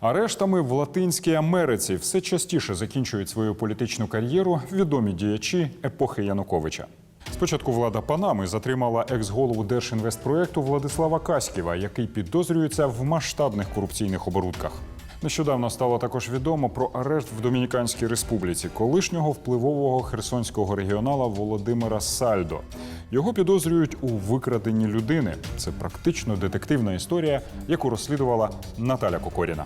Арештами в Латинській Америці все частіше закінчують свою політичну кар'єру відомі діячі епохи Януковича. Спочатку влада Панами затримала екс-голову Держінвестпроекту Владислава Каськіва, який підозрюється в масштабних корупційних оборудках. Нещодавно стало також відомо про арешт в Домініканській республіці колишнього впливового херсонського регіонала Володимира Сальдо. Його підозрюють у викраденні людини. Це практично детективна історія, яку розслідувала Наталя Кокоріна.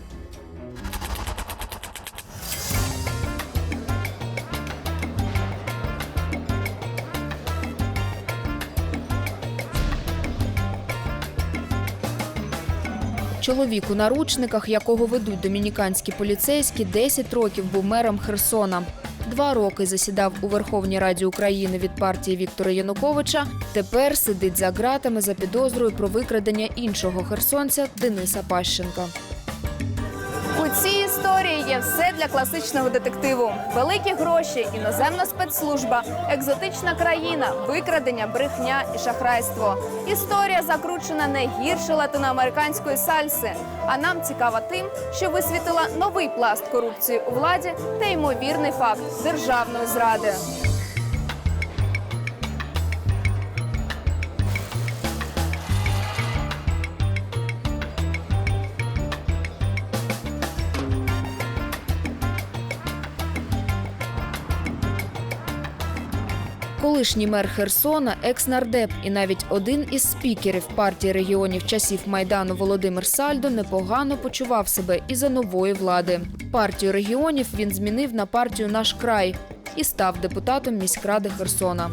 Чоловік у наручниках, якого ведуть домініканські поліцейські, 10 років був мером Херсона. Два роки засідав у Верховній Раді України від партії Віктора Януковича. Тепер сидить за ґратами за підозрою про викрадення іншого херсонця Дениса Пащенка. Історії є все для класичного детективу: великі гроші, іноземна спецслужба, екзотична країна, викрадення, брехня і шахрайство. Історія закручена не гірше латиноамериканської сальси. А нам цікава тим, що висвітила новий пласт корупції у владі та ймовірний факт державної зради. Колишній мер Херсона, екс-нардеп і навіть один із спікерів партії регіонів часів майдану Володимир Сальдо непогано почував себе і за нової влади. Партію регіонів він змінив на партію Наш край і став депутатом міськради Херсона.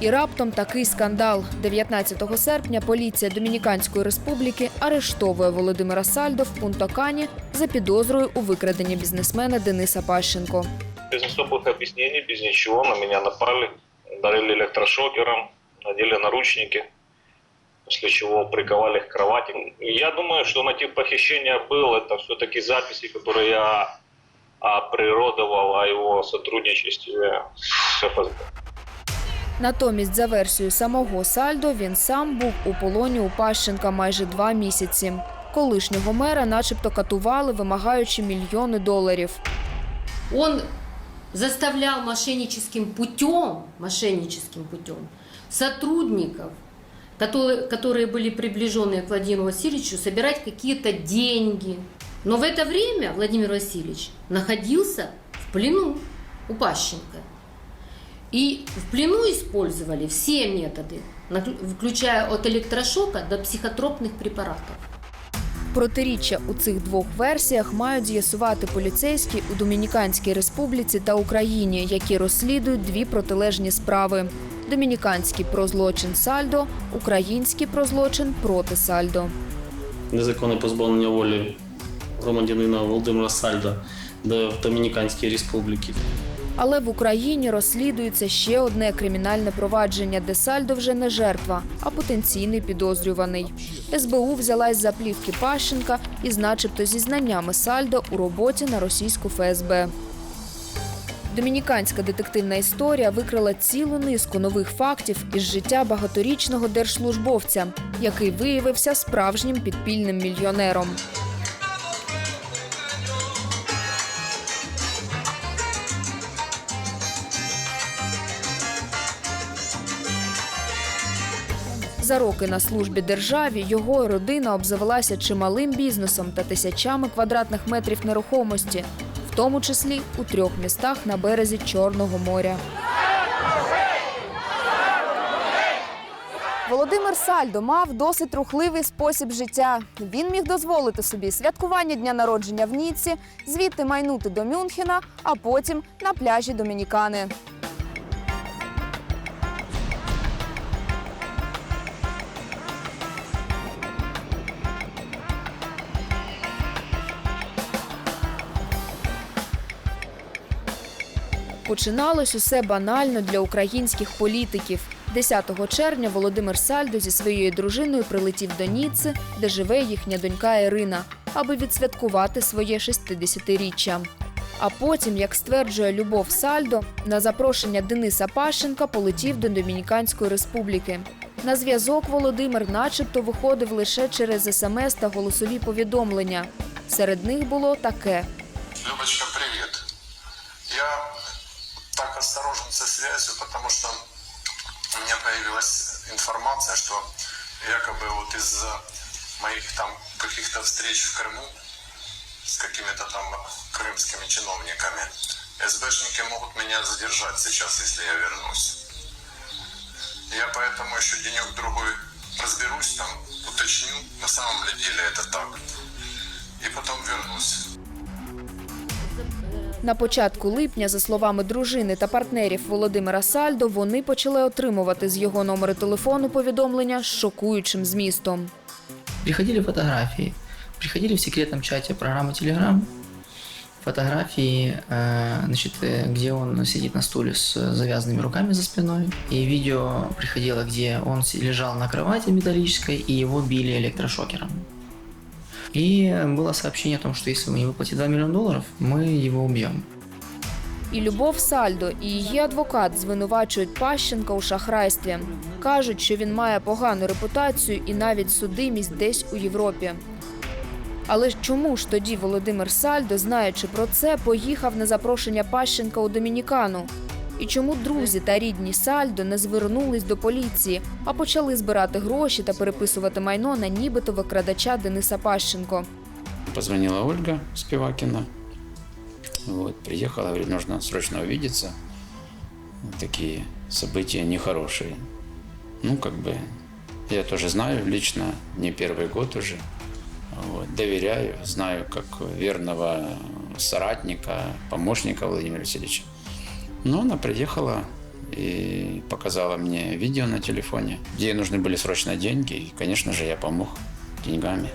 І раптом такий скандал. 19 серпня поліція Домініканської республіки арештовує Володимира Сальдо в Пунтокані за підозрою у викраденні бізнесмена Дениса Пащенко. Без особых объяснений, без ничего на меня напали, ударили электрошокером, надели наручники, после чего приковали к кровати. И я думаю, что мотив похищения был, это все-таки записи, которые я оприродовал о его сотрудничестве с ФСБ. Натомість, за версією самого Сальдо, він сам був у полоні у Пащенка майже два місяці. Колишнього мера, начебто, катували, вимагаючи мільйони доларів. Он заставлял мошенническим путем, мошенническим путем сотрудников, которые, которые были приближены к Владимиру Васильевичу, собирать какие-то деньги. Но в это время Владимир Васильевич находился в плену у Пащенко. И в плену использовали все методы, включая от электрошока до психотропных препаратов. Протиріччя у цих двох версіях мають з'ясувати поліцейські у Домініканській республіці та Україні, які розслідують дві протилежні справи: домініканський про злочин Сальдо, український про злочин проти Сальдо. незаконне позбавлення волі громадянина Володимира Сальда до Домініканської республіки. Але в Україні розслідується ще одне кримінальне провадження, де Сальдо вже не жертва, а потенційний підозрюваний. СБУ взялась за плівки Пащенка із начебто зізнаннями Сальдо у роботі на російську ФСБ. Домініканська детективна історія викрила цілу низку нових фактів із життя багаторічного держслужбовця, який виявився справжнім підпільним мільйонером. За роки на службі державі його родина обзавелася чималим бізнесом та тисячами квадратних метрів нерухомості, в тому числі у трьох містах на березі Чорного моря. Володимир Сальдо мав досить рухливий спосіб життя. Він міг дозволити собі святкування дня народження в Ніці, звідти майнути до Мюнхена, а потім на пляжі Домінікани. Починалось усе банально для українських політиків. 10 червня Володимир Сальдо зі своєю дружиною прилетів до Ніцци, де живе їхня донька Ірина, аби відсвяткувати своє 60-річчя. А потім, як стверджує Любов Сальдо, на запрошення Дениса Пащенка полетів до Домініканської республіки. На зв'язок Володимир, начебто, виходив лише через смс та голосові повідомлення. Серед них було таке. Любочка, привет. Я со связью, потому что у меня появилась информация, что якобы вот из-за моих там каких-то встреч в Крыму с какими-то там крымскими чиновниками, СБшники могут меня задержать сейчас, если я вернусь. Я поэтому еще денек-другой разберусь там, уточню, на самом ли деле это так. И потом вернусь. На початку липня, за словами дружини та партнерів Володимира Сальдо, вони почали отримувати з його номеру телефону повідомлення з шокуючим змістом. Приходили фотографии. Приходили в секретном чате программы Telegram. Фотографии, э, значит, э, где он сидит на стуле с завязанными руками за спиной. И видео приходило, где он с- лежал на кровати металлической, и его били электрошокером. И было сообщение о том, что если вы не выплатите 2 миллиона долларов, мы его убьем. І Любов Сальдо, і її адвокат звинувачують Пащенка у шахрайстві. Кажуть, що він має погану репутацію і навіть судимість десь у Європі. Але ж чому ж тоді Володимир Сальдо, знаючи про це, поїхав на запрошення Пащенка у Домінікану? І чому друзі та рідні Сальдо не звернулись до поліції, а почали збирати гроші та переписувати майно на нібито викрадача Дениса Пащенко? Позвонила Ольга Спивакина. Вот, приехала, говорит, нужно срочно увидеться. Вот Такие события нехорошие. Ну, как бы, я тоже знаю лично, не первый год уже. Вот, доверяю, знаю как верного соратника, помощника Владимира Васильевича. Но она приехала и показала мне видео на телефоне, где ей нужны были срочно деньги. И, конечно же, я помог деньгами.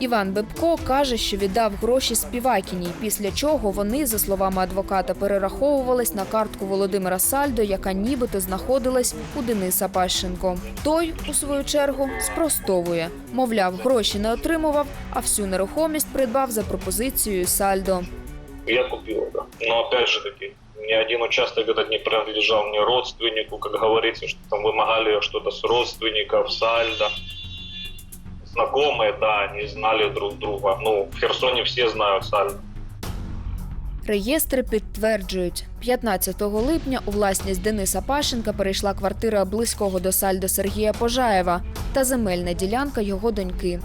Іван Бебко каже, що віддав гроші Співакіній, після чого вони, за словами адвоката, перераховувались на картку Володимира Сальдо, яка нібито знаходилась у Дениса Пащенко. Той, у свою чергу, спростовує. Мовляв, гроші не отримував, а всю нерухомість придбав за пропозицією Сальдо Я купил, да. Но опять же таки, ни один участок этот не принадлежал мне родственнику, как говорится, что там вымогали что-то с родственников, сальдо. Знакомые, да, они знали друг друга. Ну, в Херсоне все знают сальдо. Реєстри підтверджують, 15 липня у власність Дениса Пащенка перейшла квартира близького до Сальдо Сергія Пожаєва та земельна ділянка його доньки.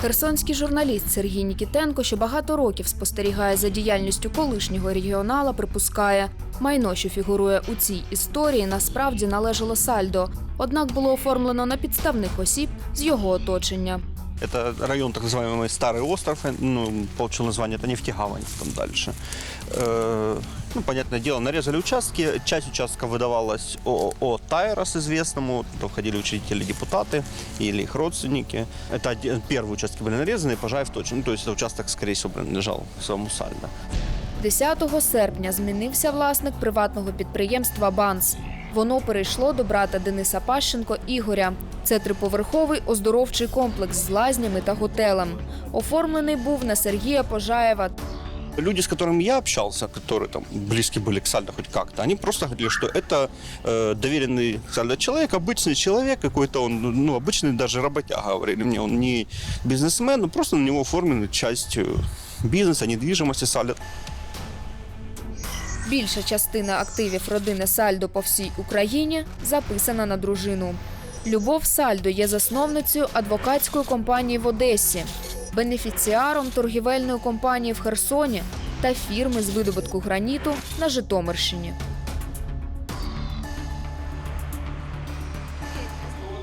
Херсонський журналіст Сергій Нікітенко, що багато років спостерігає за діяльністю колишнього регіонала, припускає, майно, що фігурує у цій історії, насправді належало Сальдо, однак було оформлено на підставних осіб з його оточення. Это район, так называемый Старый остров, э, ну, получил название, это нефтегавань там дальше. Э, ну, понятное дело, нарезали участки, часть участков выдавалась ООО «Тайрос» известному, туда входили учредители, депутаты или их родственники. Это оде- первые участки были нарезаны, Пожаев точно, ну, то есть это участок, скорее всего, принадлежал самому Сальдо. 10 серпня змінився власник приватного підприємства Банс. Воно перейшло до брата Дениса Пащенко Ігоря. Це триповерховий оздоровчий комплекс з лазнями та готелем. Оформлений був на Сергія Пожаєва. Люди, с которыми я общался, которые там близки были к Сальдо хоть как-то, они просто говорили, что это э, доверенный Сальдо человек, обычный человек какой-то, он, ну, обычный даже работяга, говорили мне, он не бизнесмен, но просто на него оформлена часть э, бизнеса, недвижимости Сальдо. Більша частина активів родини Сальдо по всій Україні записана на дружину. Любов Сальдо є засновницею адвокатської компанії в Одесі, бенефіціаром торгівельної компанії в Херсоні та фірми з видобутку граніту на Житомирщині.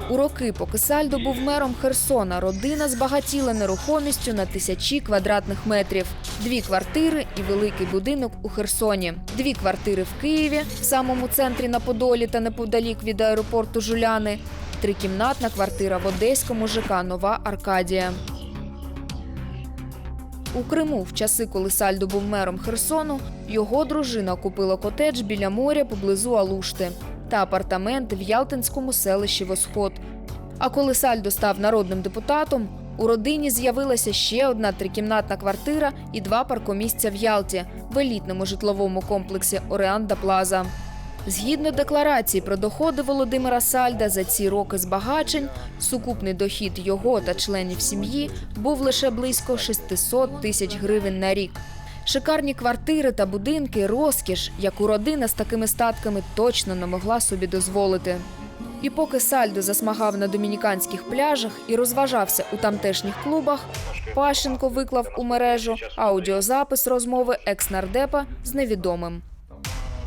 У роки, поки Сальдо був мером Херсона, родина збагатіла нерухомістю на тисячі квадратних метрів, дві квартири і великий будинок у Херсоні, дві квартири в Києві, в самому центрі на Подолі та неподалік від аеропорту Жуляни, трикімнатна квартира в Одеському ЖК Нова Аркадія. У Криму в часи, коли Сальдо був мером Херсону, його дружина купила котедж біля моря поблизу Алушти та апартаменти в Ялтинському селищі Восход. А коли Сальдо став народним депутатом, у родині з'явилася ще одна трикімнатна квартира і два паркомісця в Ялті в елітному житловому комплексі Ореанда Плаза. Згідно декларації про доходи Володимира Сальда за ці роки збагачень, сукупний дохід його та членів сім'ї був лише близько 600 тисяч гривень на рік. Шикарні квартири та будинки розкіш, яку родина з такими статками точно не могла собі дозволити. І поки Сальдо засмагав на домініканських пляжах і розважався у тамтешніх клубах, Пащенко виклав у мережу аудіозапис розмови екс-нардепа з невідомим.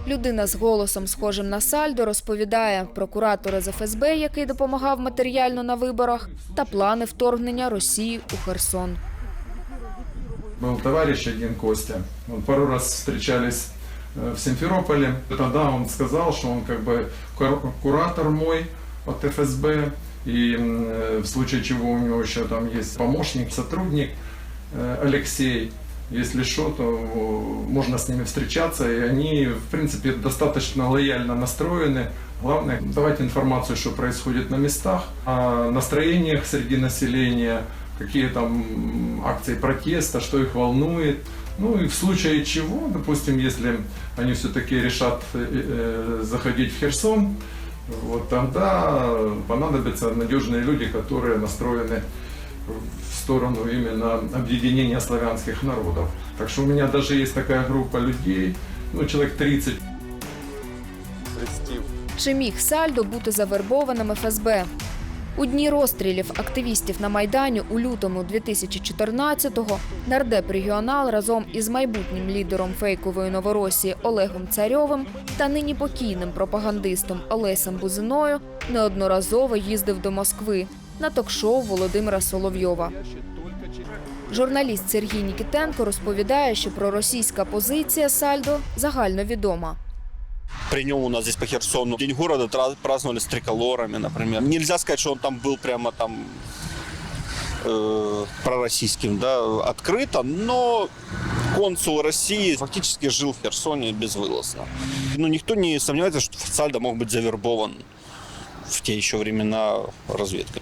Людина з голосом, схожим на Сальдо, розповідає про куратора з ФСБ, який допомагав матеріально на виборах, та плани вторгнення Росії у Херсон. был товарищ один Костя. Он пару раз встречались э, в Симферополе. Тогда он сказал, что он как бы кур- куратор мой от ФСБ. И м, э, в случае чего у него еще там есть помощник, сотрудник э, Алексей. Если что, то э, можно с ними встречаться, и они, в принципе, достаточно лояльно настроены. Главное, давать информацию, что происходит на местах, о настроениях среди населения, какие там м, акции протеста, что их волнует. Ну и в случае чего, допустим, если они все-таки решат э, э, заходить в Херсон, вот тогда понадобятся надежные люди, которые настроены в сторону именно объединения славянских народов. Так что у меня даже есть такая группа людей, ну человек 30 Чи міг Сальдо бути завербованим ФСБ? У дні розстрілів активістів на Майдані у лютому 2014-го нардеп регіонал разом із майбутнім лідером фейкової Новоросії Олегом Царьовим та нині покійним пропагандистом Олесем Бузиною неодноразово їздив до Москви на ток-шоу Володимира Соловйова. Журналіст Сергій Нікітенко розповідає, що проросійська позиція Сальдо загальновідома. При нем у нас здесь по Херсону День города тра- праздновали с триколорами, например. Нельзя сказать, что он там был прямо там э, пророссийским, да, открыто, но консул России фактически жил в Херсоне безвылазно. Ну, никто не сомневается, что Сальдо мог быть завербован в те еще времена разведкой.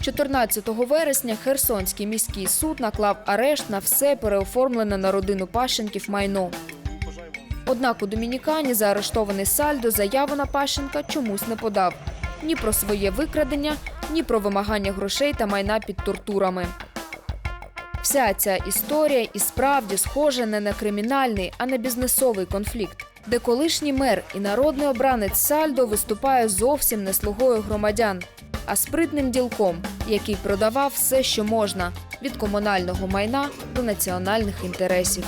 14 вересня Херсонський міський суд наклав арешт на все переоформлене на родину Пащенків майно. Однак у Домінікані заарештований Сальдо заяву на Пащенка чомусь не подав ні про своє викрадення, ні про вимагання грошей та майна під тортурами. Вся ця історія і справді схожа не на кримінальний, а на бізнесовий конфлікт, де колишній мер і народний обранець Сальдо виступає зовсім не слугою громадян, а спритним ділком, який продавав все, що можна від комунального майна до національних інтересів.